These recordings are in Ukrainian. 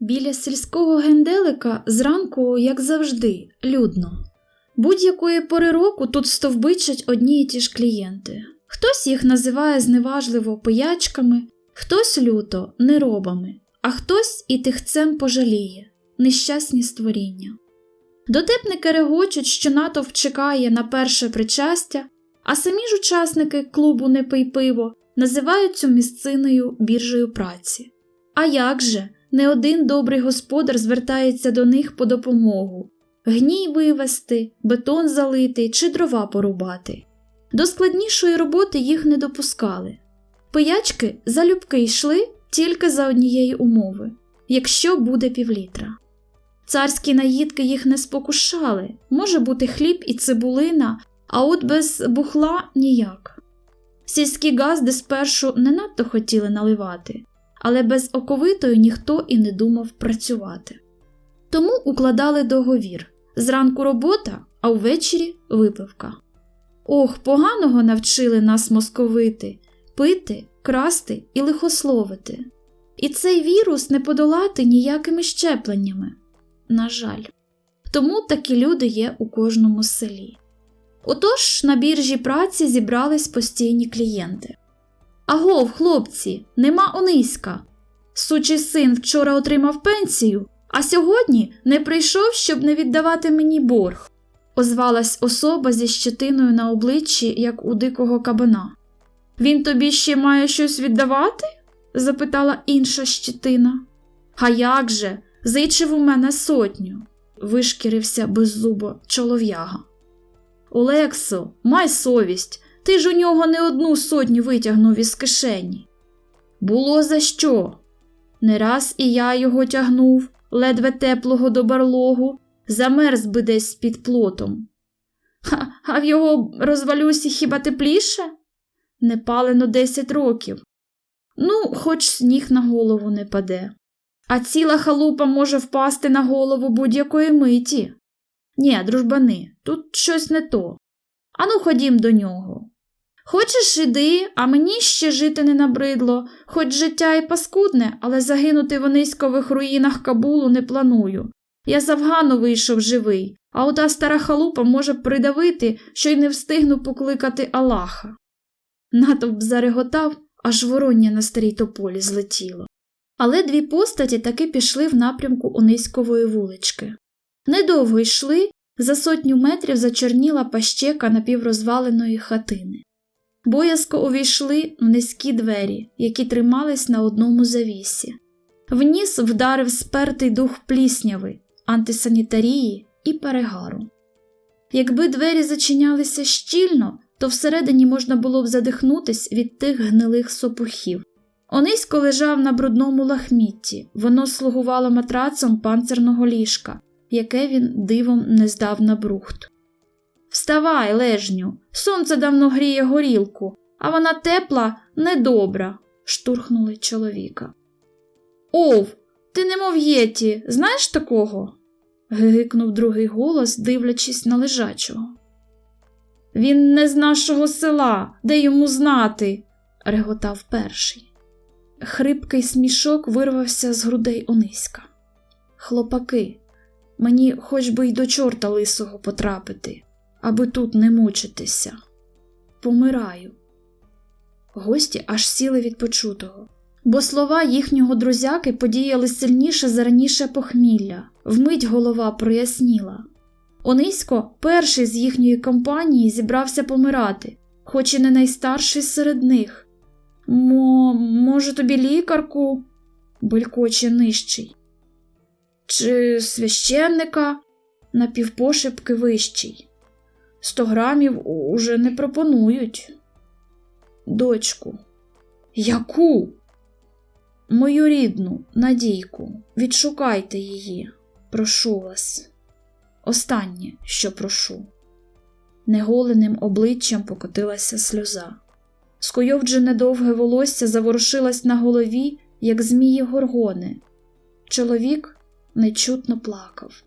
Біля сільського генделика зранку, як завжди, людно. Будь-якої пори року тут стовбичать одні й ті ж клієнти. Хтось їх називає зневажливо пиячками, хтось люто неробами, а хтось і тихцем пожаліє нещасні створіння. Дотепники регочуть, що натовп чекає на перше причастя, а самі ж учасники клубу «Не пий пиво називають цю місциною біржею праці. А як же, не один добрий господар звертається до них по допомогу гній вивести, бетон залити чи дрова порубати. До складнішої роботи їх не допускали. Пиячки залюбки йшли тільки за однієї умови якщо буде півлітра. Царські наїдки їх не спокушали, може бути хліб і цибулина, а от без бухла ніяк. Сільські газди спершу не надто хотіли наливати, але без оковитої ніхто і не думав працювати. Тому укладали договір зранку робота, а ввечері випивка. Ох, поганого навчили нас московити пити, красти і лихословити. І цей вірус не подолати ніякими щепленнями. На жаль, тому такі люди є у кожному селі. Отож на біржі праці зібрались постійні клієнти. Агов, хлопці, нема Ониська. Сучий син вчора отримав пенсію, а сьогодні не прийшов, щоб не віддавати мені борг, озвалась особа зі щетиною на обличчі, як у дикого кабана. Він тобі ще має щось віддавати? запитала інша щетина. А як же? Зичив у мене сотню, вишкірився беззубо чолов'яга. Олексо, май совість, ти ж у нього не одну сотню витягнув із кишені. Було за що? Не раз і я його тягнув, ледве теплого до барлогу, замерз би десь під плотом. Ха, а в його розвалюсі хіба тепліше? Не палено десять років. Ну, хоч сніг на голову не паде. А ціла халупа може впасти на голову будь-якої миті. Ні, дружбани, тут щось не то. Ану, ходім до нього. Хочеш іди, а мені ще жити не набридло, хоч життя і паскудне, але загинути в онизькових руїнах Кабулу не планую. Я з Афгану вийшов живий, а ота стара халупа може придавити, що й не встигну покликати Аллаха. Натовп зареготав, аж вороння на старій тополі злетіло. Але дві постаті таки пішли в напрямку Онизькової вулички. Недовго йшли, за сотню метрів зачорніла пащека напіврозваленої хатини. Боязко увійшли в низькі двері, які тримались на одному завісі. Вніс вдарив спертий дух плісняви, антисанітарії і перегару. Якби двері зачинялися щільно, то всередині можна було б задихнутись від тих гнилих сопухів. Онисько лежав на брудному лахмітті, воно слугувало матрацом панцирного ліжка, яке він дивом не здав на брухт. Вставай, лежню, сонце давно гріє горілку, а вона тепла, недобра, штурхнули чоловіка. Ов, ти немов єті, знаєш такого? гигикнув другий голос, дивлячись на лежачого. Він не з нашого села, де йому знати, реготав перший. Хрипкий смішок вирвався з грудей Ониська. Хлопаки, мені хоч би й до чорта лисого потрапити, аби тут не мучитися. Помираю. Гості аж сіли від почутого, бо слова їхнього друзяки подіяли сильніше за раніше похмілля, вмить голова проясніла. Онисько, перший з їхньої компанії, зібрався помирати, хоч і не найстарший серед них. Мо, може, тобі лікарку? белькоче нижчий. Чи священника напівпошепки вищий. Сто грамів уже не пропонують. Дочку. Яку? Мою рідну, Надійку, відшукайте її, прошу вас. Останнє, що прошу. Неголеним обличчям покотилася сльоза. Скойовджене довге волосся заворушилось на голові, як змії горгони. Чоловік нечутно плакав.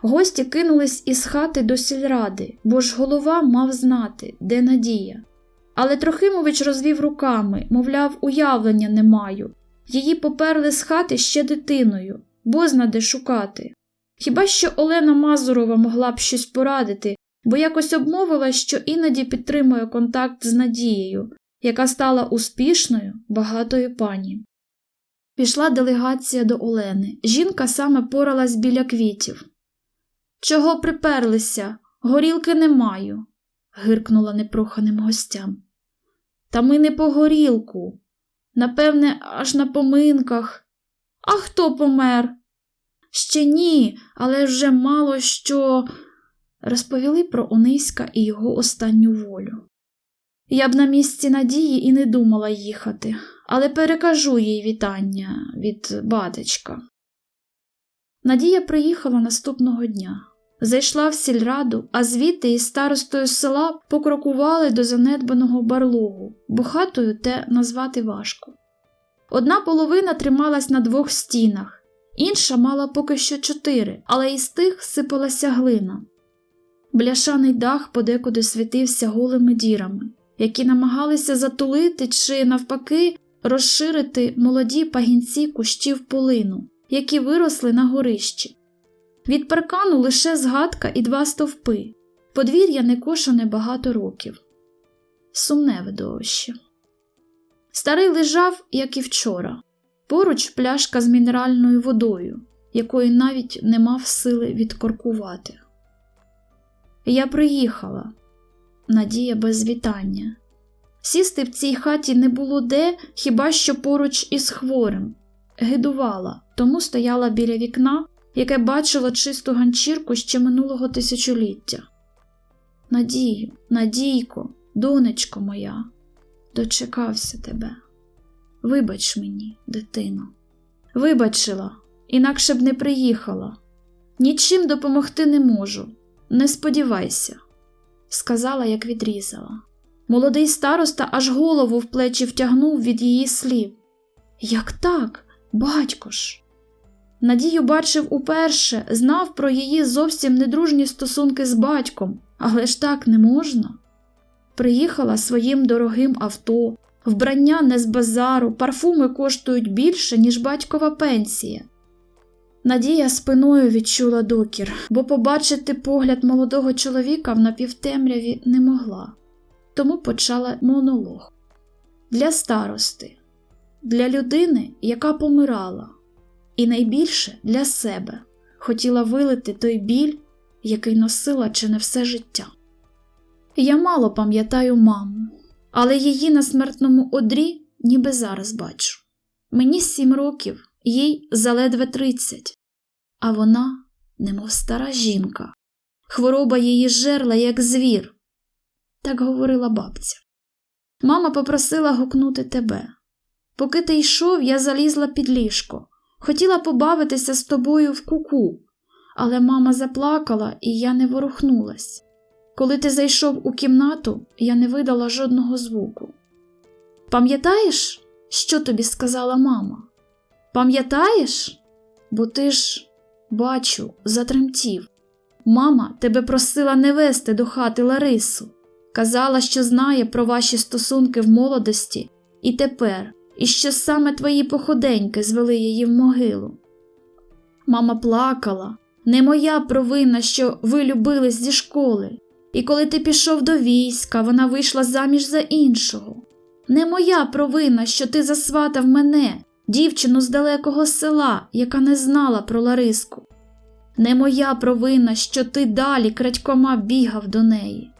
Гості кинулись із хати до сільради, бо ж голова мав знати, де надія. Але Трохимович розвів руками, мовляв, уявлення не маю. Її поперли з хати ще дитиною, бозна де шукати. Хіба що Олена Мазурова могла б щось порадити, бо якось обмовила, що іноді підтримує контакт з Надією, яка стала успішною, багатою пані. Пішла делегація до Олени. Жінка саме поралась біля квітів. Чого приперлися? Горілки не маю, гиркнула непроханим гостям. Та ми не по горілку. Напевне, аж на поминках. А хто помер? Ще ні, але вже мало що. Розповіли про Ониська і його останню волю. Я б на місці Надії і не думала їхати, але перекажу їй вітання від батечка. Надія приїхала наступного дня. Зайшла в сільраду, а звідти із старостою села покрокували до занедбаного барлогу, бо хатою те назвати важко. Одна половина трималась на двох стінах, інша мала поки що чотири, але із тих сипалася глина. Бляшаний дах подекуди світився голими дірами, які намагалися затулити чи, навпаки, розширити молоді пагінці кущів полину, які виросли на горищі. Від паркану лише згадка і два стовпи, подвір'я не кошене багато років. Сумне видовище. Старий лежав, як і вчора, поруч пляшка з мінеральною водою, якої навіть не мав сили відкоркувати. Я приїхала, Надія без вітання. Сісти в цій хаті не було де, хіба що поруч із хворим. Гидувала, тому стояла біля вікна, яке бачило чисту ганчірку ще минулого тисячоліття. Надію, Надійко, донечко моя, дочекався тебе. Вибач мені, дитино. Вибачила, інакше б не приїхала. Нічим допомогти не можу. Не сподівайся, сказала, як відрізала. Молодий староста аж голову в плечі втягнув від її слів. Як так, батько ж? Надію бачив уперше, знав про її зовсім недружні стосунки з батьком, але ж так не можна. Приїхала своїм дорогим авто, вбрання не з базару, парфуми коштують більше, ніж батькова пенсія. Надія спиною відчула докір, бо побачити погляд молодого чоловіка в напівтемряві не могла, тому почала монолог. Для старости, для людини, яка помирала, і найбільше для себе хотіла вилити той біль, який носила чи не все життя. Я мало пам'ятаю маму, але її на смертному одрі ніби зараз бачу. Мені сім років, їй заледве тридцять а вона, немов стара жінка, хвороба її жерла, як звір. Так говорила бабця. Мама попросила гукнути тебе. Поки ти йшов, я залізла під ліжко, хотіла побавитися з тобою в куку, але мама заплакала, і я не ворухнулась. Коли ти зайшов у кімнату, я не видала жодного звуку. Пам'ятаєш, що тобі сказала мама? Пам'ятаєш? Бо ти ж Бачу, затремтів. Мама тебе просила не вести до хати Ларису. Казала, що знає про ваші стосунки в молодості і тепер, і що саме твої походеньки звели її в могилу. Мама плакала, не моя провина, що ви любились зі школи, і коли ти пішов до війська, вона вийшла заміж за іншого. Не моя провина, що ти засватав мене, дівчину з далекого села, яка не знала про Лариску. Не моя провина, що ти далі крадькома бігав до неї.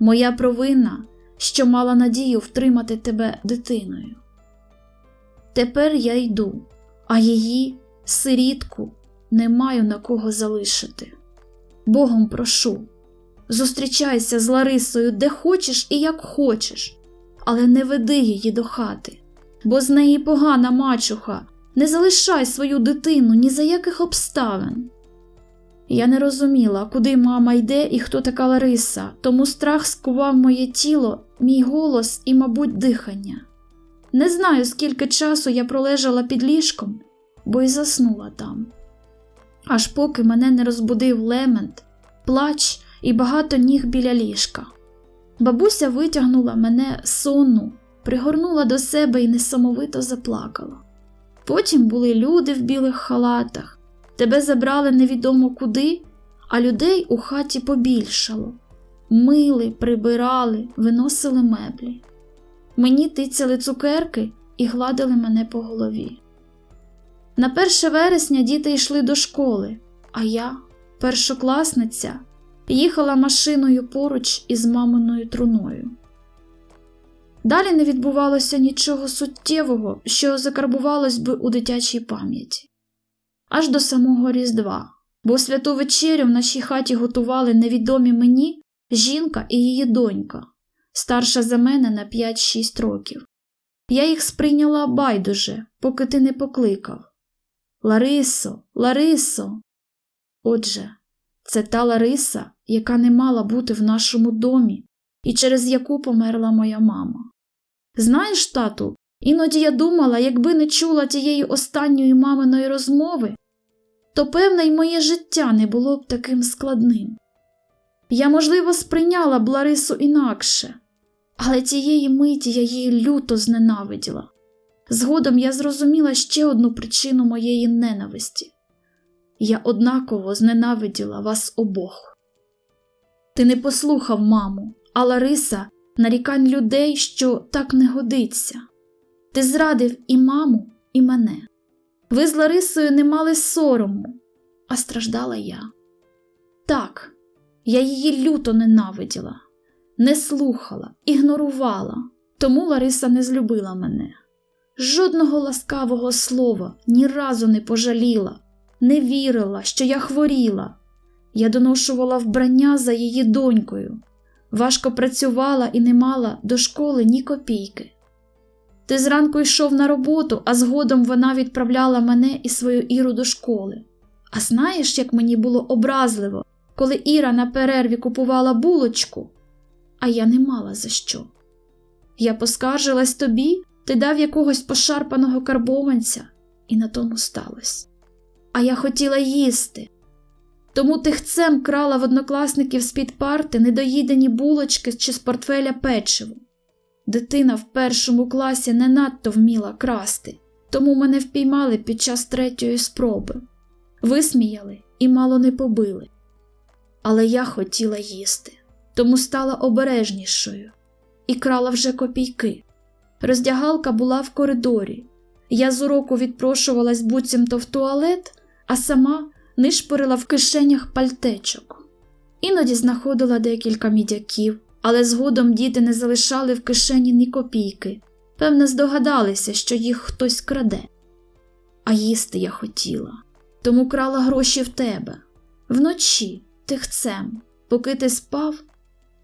Моя провина, що мала надію втримати тебе дитиною. Тепер я йду, а її, сирітку, не маю на кого залишити. Богом прошу, зустрічайся з Ларисою де хочеш і як хочеш, але не веди її до хати бо з неї погана мачуха, не залишай свою дитину ні за яких обставин. Я не розуміла, куди мама йде і хто така Лариса, тому страх скував моє тіло, мій голос і, мабуть, дихання. Не знаю, скільки часу я пролежала під ліжком, бо й заснула там. Аж поки мене не розбудив лемент, плач і багато ніг біля ліжка. Бабуся витягнула мене сонну, пригорнула до себе і несамовито заплакала. Потім були люди в білих халатах, тебе забрали невідомо куди, а людей у хаті побільшало. Мили, прибирали, виносили меблі. Мені тицяли цукерки і гладили мене по голові. На 1 вересня діти йшли до школи, а я, першокласниця, їхала машиною поруч із маминою труною. Далі не відбувалося нічого суттєвого, що закарбувалось би у дитячій пам'яті. Аж до самого Різдва, бо святу вечерю в нашій хаті готували невідомі мені жінка і її донька, старша за мене на 5-6 років. Я їх сприйняла байдуже, поки ти не покликав. Ларисо, Ларисо. Отже, це та Лариса, яка не мала бути в нашому домі і через яку померла моя мама. Знаєш, тату, іноді я думала, якби не чула тієї останньої маминої розмови, то певне й моє життя не було б таким складним. Я, можливо, сприйняла б Ларису інакше, але тієї миті я її люто зненавиділа. Згодом я зрозуміла ще одну причину моєї ненависті я однаково зненавиділа вас обох. Ти не послухав маму, а Лариса нарікань людей, що так не годиться. Ти зрадив і маму, і мене. Ви з Ларисою не мали сорому, а страждала я. Так, я її люто ненавиділа, не слухала, ігнорувала, тому Лариса не злюбила мене. Жодного ласкавого слова ні разу не пожаліла, не вірила, що я хворіла. Я доношувала вбрання за її донькою, важко працювала і не мала до школи ні копійки. Ти зранку йшов на роботу, а згодом вона відправляла мене і свою Іру до школи. А знаєш, як мені було образливо, коли Іра на перерві купувала булочку, а я не мала за що. Я поскаржилась тобі, ти дав якогось пошарпаного карбованця, і на тому сталося. А я хотіла їсти. Тому тихцем крала в однокласників з-під парти недоїдені булочки чи з портфеля печиво. Дитина в першому класі не надто вміла красти, тому мене впіймали під час третьої спроби, висміяли і мало не побили. Але я хотіла їсти, тому стала обережнішою і крала вже копійки. Роздягалка була в коридорі. Я з уроку відпрошувалась буцімто в туалет, а сама нишпорила в кишенях пальтечок. Іноді знаходила декілька мідяків, але згодом діти не залишали в кишені ні копійки, певне, здогадалися, що їх хтось краде. А їсти я хотіла, тому крала гроші в тебе. Вночі, тихцем, поки ти спав,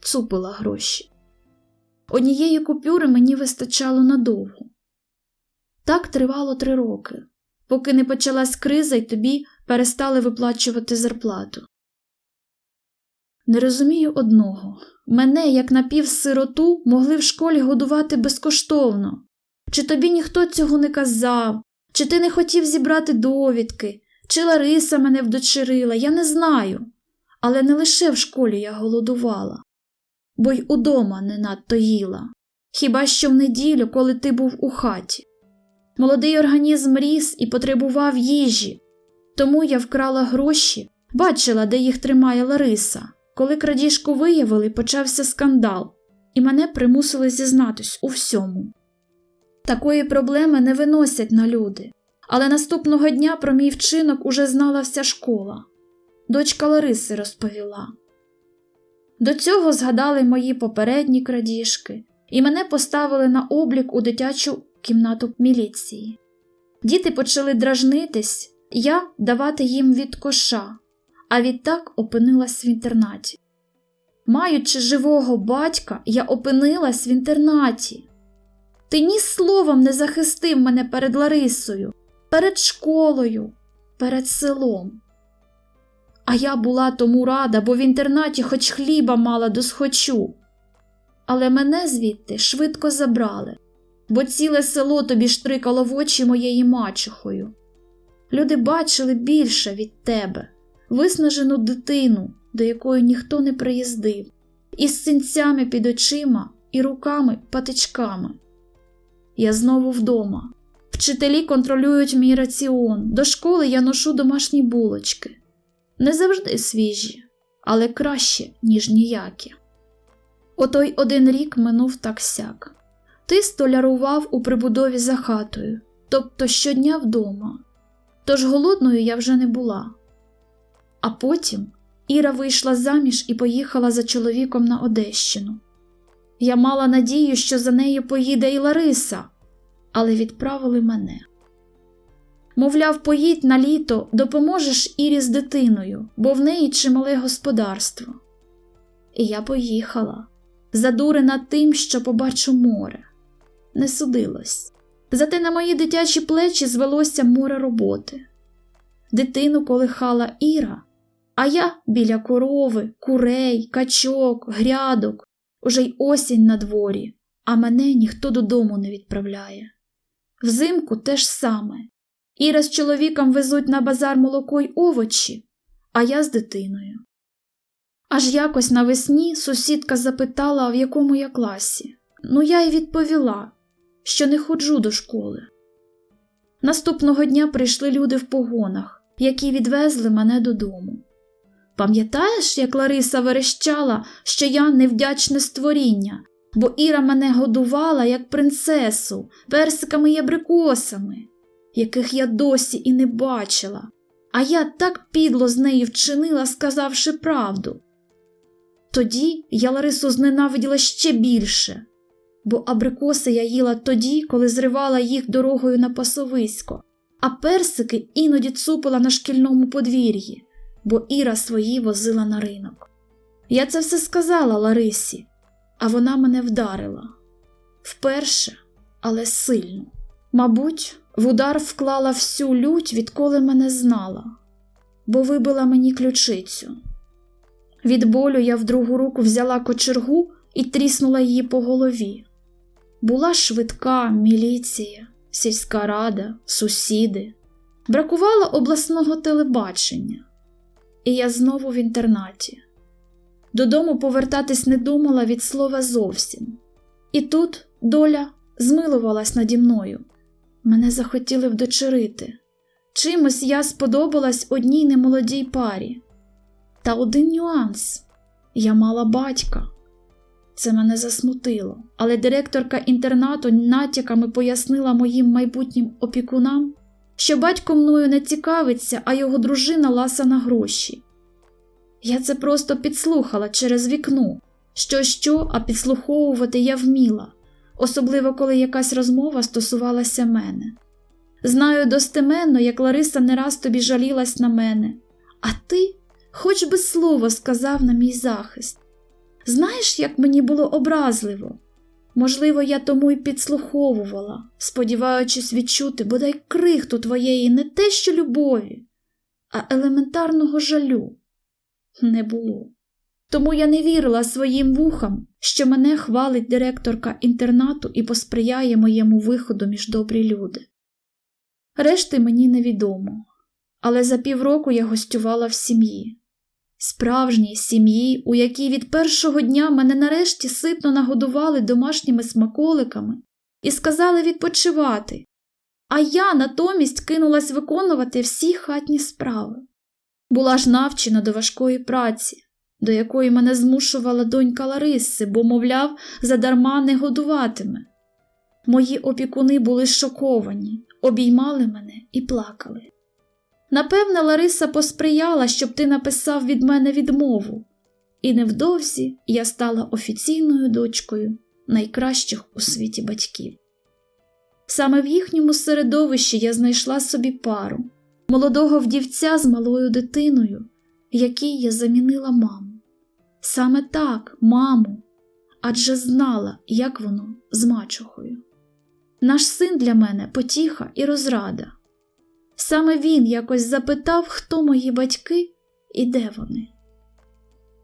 цупила гроші. Однієї купюри мені вистачало надовго. Так тривало три роки, поки не почалась криза і тобі перестали виплачувати зарплату. Не розумію одного мене, як напівсироту, могли в школі годувати безкоштовно. Чи тобі ніхто цього не казав, чи ти не хотів зібрати довідки, чи Лариса мене вдочерила, я не знаю. Але не лише в школі я голодувала, бо й удома не надто їла, хіба що в неділю, коли ти був у хаті. Молодий організм ріс і потребував їжі, тому я вкрала гроші, бачила, де їх тримає Лариса. Коли крадіжку виявили, почався скандал, і мене примусили зізнатись у всьому. Такої проблеми не виносять на люди, але наступного дня про мій вчинок уже знала вся школа. Дочка Лариси розповіла. До цього згадали мої попередні крадіжки, і мене поставили на облік у дитячу кімнату міліції. Діти почали дражнитись, я давати їм від коша, а відтак опинилась в інтернаті. Маючи живого батька, я опинилась в інтернаті. Ти ні словом не захистив мене перед Ларисою, перед школою, перед селом. А я була тому рада, бо в інтернаті хоч хліба мала досхочу. Але мене звідти швидко забрали, бо ціле село тобі штрикало в очі моєю мачухою. Люди бачили більше від тебе, виснажену дитину, до якої ніхто не приїздив, із синцями під очима і руками патичками. Я знову вдома. Вчителі контролюють мій раціон. До школи я ношу домашні булочки. Не завжди свіжі, але краще, ніж ніякі. Отой один рік минув так сяк. Ти столярував у прибудові за хатою, тобто щодня вдома. Тож голодною я вже не була. А потім Іра вийшла заміж і поїхала за чоловіком на Одещину. Я мала надію, що за нею поїде і Лариса, але відправили мене. Мовляв, поїдь на літо, допоможеш Ірі з дитиною, бо в неї чимале господарство. І я поїхала, задурена тим, що побачу море. Не судилось. Зате на мої дитячі плечі звелося море роботи. Дитину колихала Іра, а я біля корови, курей, качок, грядок, уже й осінь на дворі, а мене ніхто додому не відправляє. Взимку те ж саме. Іра з чоловіком везуть на базар молоко й овочі, а я з дитиною. Аж якось навесні сусідка запитала, в якому я класі. Ну, я й відповіла, що не ходжу до школи. Наступного дня прийшли люди в погонах, які відвезли мене додому. Пам'ятаєш, як Лариса верещала, що я невдячне створіння, бо Іра мене годувала як принцесу, персиками й абрикосами, яких я досі і не бачила, а я так підло з нею вчинила, сказавши правду. Тоді я Ларису зненавиділа ще більше, бо абрикоси я їла тоді, коли зривала їх дорогою на пасовисько, а персики іноді цупила на шкільному подвір'ї, бо Іра свої возила на ринок. Я це все сказала Ларисі, а вона мене вдарила вперше, але сильно. Мабуть, в удар вклала всю лють, відколи мене знала, бо вибила мені ключицю. Від болю я в другу руку взяла кочергу і тріснула її по голові. Була швидка міліція, сільська рада, сусіди. Бракувало обласного телебачення, і я знову в інтернаті. Додому повертатись не думала від слова зовсім. І тут доля змилувалась наді мною. Мене захотіли вдочерити. Чимось я сподобалась одній немолодій парі. Та один нюанс я мала батька. Це мене засмутило, але директорка інтернату натяками пояснила моїм майбутнім опікунам, що батько мною не цікавиться, а його дружина ласа на гроші. Я це просто підслухала через вікно. Що, що, а підслуховувати я вміла, особливо коли якась розмова стосувалася мене. Знаю достеменно, як Лариса не раз тобі жалілась на мене, а ти хоч би слово сказав на мій захист. Знаєш, як мені було образливо? Можливо, я тому й підслуховувала, сподіваючись відчути бодай крихту твоєї не те що любові, а елементарного жалю. Не було. Тому я не вірила своїм вухам, що мене хвалить директорка інтернату і посприяє моєму виходу між добрі люди. Решти мені невідомо, але за півроку я гостювала в сім'ї, справжній сім'ї, у якій від першого дня мене нарешті ситно нагодували домашніми смаколиками і сказали відпочивати, а я натомість кинулась виконувати всі хатні справи. Була ж навчена до важкої праці, до якої мене змушувала донька Лариси, бо, мовляв, задарма не годуватиме. Мої опікуни були шоковані, обіймали мене і плакали. Напевне, Лариса посприяла, щоб ти написав від мене відмову, і невдовзі я стала офіційною дочкою найкращих у світі батьків. Саме в їхньому середовищі я знайшла собі пару, молодого вдівця з малою дитиною, якій я замінила маму. Саме так, маму, адже знала, як воно з мачухою. Наш син для мене потіха і розрада. Саме він якось запитав, хто мої батьки і де вони.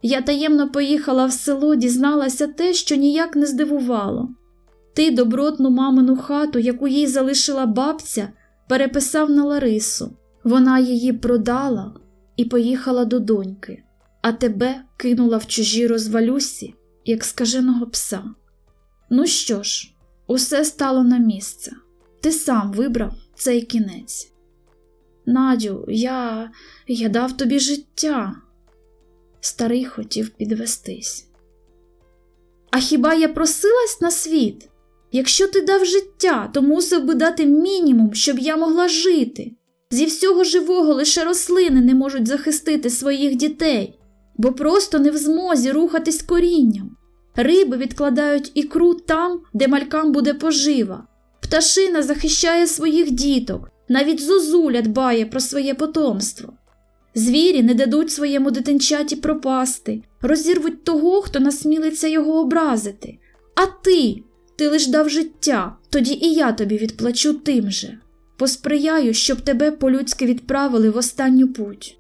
Я таємно поїхала в село, дізналася те, що ніяк не здивувало. Ти добротну мамину хату, яку їй залишила бабця, переписав на Ларису. Вона її продала і поїхала до доньки, а тебе кинула в чужі розвалюсі як скаженого пса. Ну що ж, усе стало на місце. Ти сам вибрав цей кінець. Надю, я. я дав тобі життя. Старий хотів підвестись. А хіба я просилась на світ? Якщо ти дав життя, то мусив би дати мінімум, щоб я могла жити. Зі всього живого лише рослини не можуть захистити своїх дітей, бо просто не в змозі рухатись корінням. Риби відкладають ікру там, де малькам буде пожива. Пташина захищає своїх діток, навіть зозуля дбає про своє потомство. Звірі не дадуть своєму дитинчаті пропасти, розірвуть того, хто насмілиться його образити. А ти, ти лиш дав життя, тоді і я тобі відплачу тим же. Посприяю, щоб тебе по-людськи відправили в останню путь.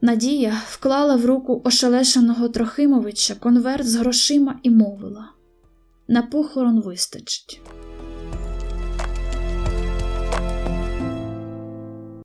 Надія вклала в руку ошелешеного Трохимовича конверт з грошима і мовила на похорон вистачить.